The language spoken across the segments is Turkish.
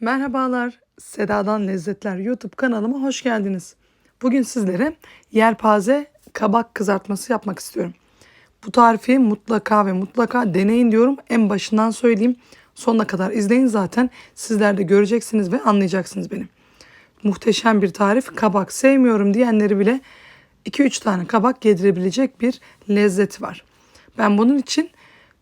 Merhabalar, Seda'dan Lezzetler YouTube kanalıma hoş geldiniz. Bugün sizlere yelpaze kabak kızartması yapmak istiyorum. Bu tarifi mutlaka ve mutlaka deneyin diyorum. En başından söyleyeyim. Sonuna kadar izleyin zaten. Sizler de göreceksiniz ve anlayacaksınız beni. Muhteşem bir tarif. Kabak sevmiyorum diyenleri bile 2-3 tane kabak yedirebilecek bir lezzeti var. Ben bunun için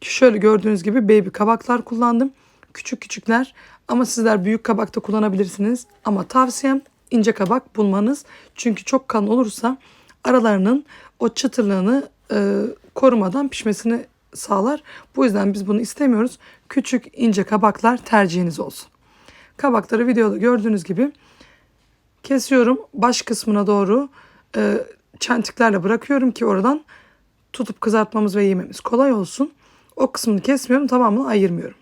şöyle gördüğünüz gibi baby kabaklar kullandım. Küçük küçükler ama sizler büyük kabak da kullanabilirsiniz. Ama tavsiyem ince kabak bulmanız. Çünkü çok kan olursa aralarının o çıtırlığını e, korumadan pişmesini sağlar. Bu yüzden biz bunu istemiyoruz. Küçük ince kabaklar tercihiniz olsun. Kabakları videoda gördüğünüz gibi kesiyorum. Baş kısmına doğru e, çentiklerle bırakıyorum ki oradan tutup kızartmamız ve yememiz kolay olsun. O kısmını kesmiyorum tamamını ayırmıyorum.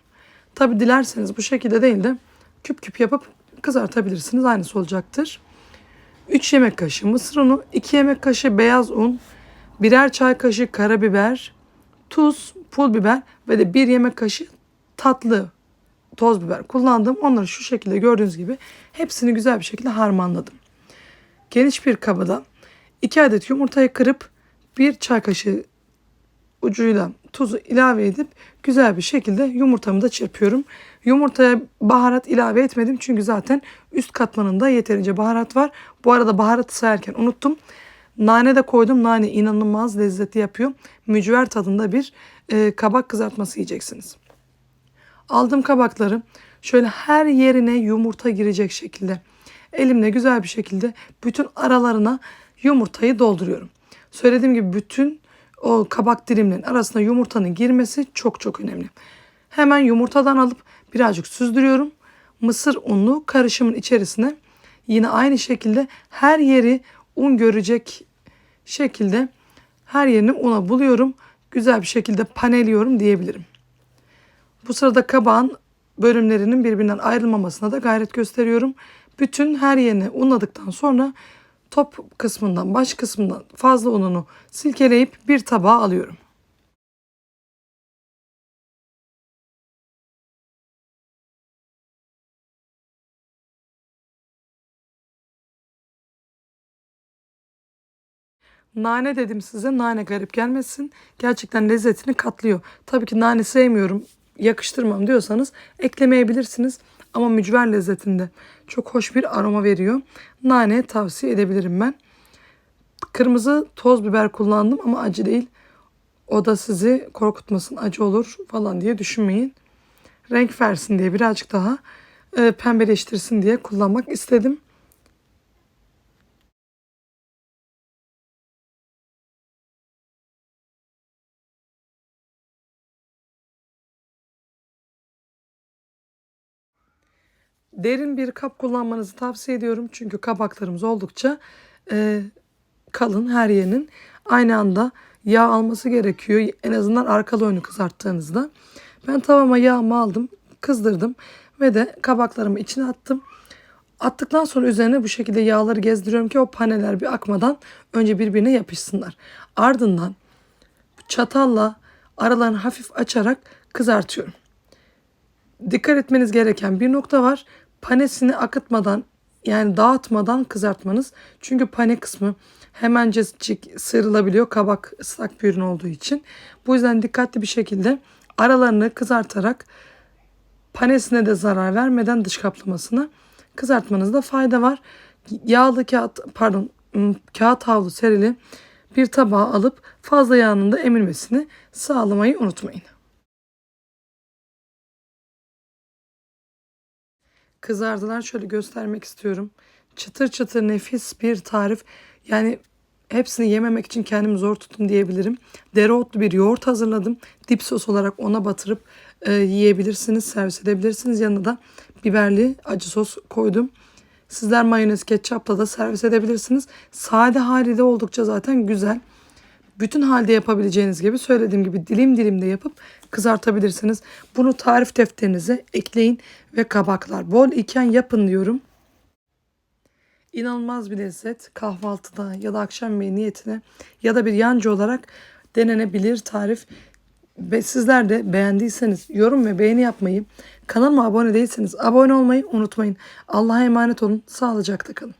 Tabi dilerseniz bu şekilde değil de küp küp yapıp kızartabilirsiniz. Aynısı olacaktır. 3 yemek kaşığı mısır unu, 2 yemek kaşığı beyaz un, birer çay kaşığı karabiber, tuz, pul biber ve de 1 yemek kaşığı tatlı toz biber kullandım. Onları şu şekilde gördüğünüz gibi hepsini güzel bir şekilde harmanladım. Geniş bir kabada 2 adet yumurtayı kırıp 1 çay kaşığı ucuyla tuzu ilave edip güzel bir şekilde yumurtamı da çırpıyorum. Yumurtaya baharat ilave etmedim çünkü zaten üst katmanında yeterince baharat var. Bu arada baharatı sayarken unuttum. Nane de koydum. Nane inanılmaz lezzetli yapıyor. Mücver tadında bir e, kabak kızartması yiyeceksiniz. Aldım kabakları şöyle her yerine yumurta girecek şekilde elimle güzel bir şekilde bütün aralarına yumurtayı dolduruyorum. Söylediğim gibi bütün o kabak dilimlerinin arasına yumurtanın girmesi çok çok önemli. Hemen yumurtadan alıp birazcık süzdürüyorum. Mısır unlu karışımın içerisine yine aynı şekilde her yeri un görecek şekilde her yerini una buluyorum. Güzel bir şekilde paneliyorum diyebilirim. Bu sırada kabağın bölümlerinin birbirinden ayrılmamasına da gayret gösteriyorum. Bütün her yerini unladıktan sonra top kısmından baş kısmından fazla ununu silkeleyip bir tabağa alıyorum. Nane dedim size. Nane garip gelmesin. Gerçekten lezzetini katlıyor. Tabii ki nane sevmiyorum, yakıştırmam diyorsanız eklemeyebilirsiniz. Ama mücver lezzetinde çok hoş bir aroma veriyor. Nane tavsiye edebilirim ben. Kırmızı toz biber kullandım ama acı değil. O da sizi korkutmasın, acı olur falan diye düşünmeyin. Renk versin diye birazcık daha e, pembeleştirsin diye kullanmak istedim. Derin bir kap kullanmanızı tavsiye ediyorum. Çünkü kabaklarımız oldukça e, kalın her yerinin aynı anda yağ alması gerekiyor. En azından arkalı önü kızarttığınızda. Ben tavama yağımı aldım, kızdırdım ve de kabaklarımı içine attım. Attıktan sonra üzerine bu şekilde yağları gezdiriyorum ki o paneler bir akmadan önce birbirine yapışsınlar. Ardından çatalla aralarını hafif açarak kızartıyorum. Dikkat etmeniz gereken bir nokta var. Panesini akıtmadan yani dağıtmadan kızartmanız. Çünkü pane kısmı hemencecik sıyrılabiliyor kabak ıslak bir ürün olduğu için. Bu yüzden dikkatli bir şekilde aralarını kızartarak panesine de zarar vermeden dış kaplamasına kızartmanızda fayda var. Yağlı kağıt pardon kağıt havlu serili bir tabağa alıp fazla yağının da emilmesini sağlamayı unutmayın. Kızardılar şöyle göstermek istiyorum. Çıtır çıtır nefis bir tarif. Yani hepsini yememek için kendimi zor tuttum diyebilirim. Dereotlu bir yoğurt hazırladım. Dip sos olarak ona batırıp e, yiyebilirsiniz, servis edebilirsiniz. Yanına da biberli acı sos koydum. Sizler mayonez ketçapla da servis edebilirsiniz. Sade hali de oldukça zaten güzel. Bütün halde yapabileceğiniz gibi söylediğim gibi dilim dilim de yapıp kızartabilirsiniz. Bunu tarif defterinize ekleyin ve kabaklar bol iken yapın diyorum. İnanılmaz bir lezzet kahvaltıda ya da akşam yemeği niyetine ya da bir yancı olarak denenebilir tarif. Ve sizler de beğendiyseniz yorum ve beğeni yapmayı, kanalıma abone değilseniz abone olmayı unutmayın. Allah'a emanet olun. Sağlıcakla kalın.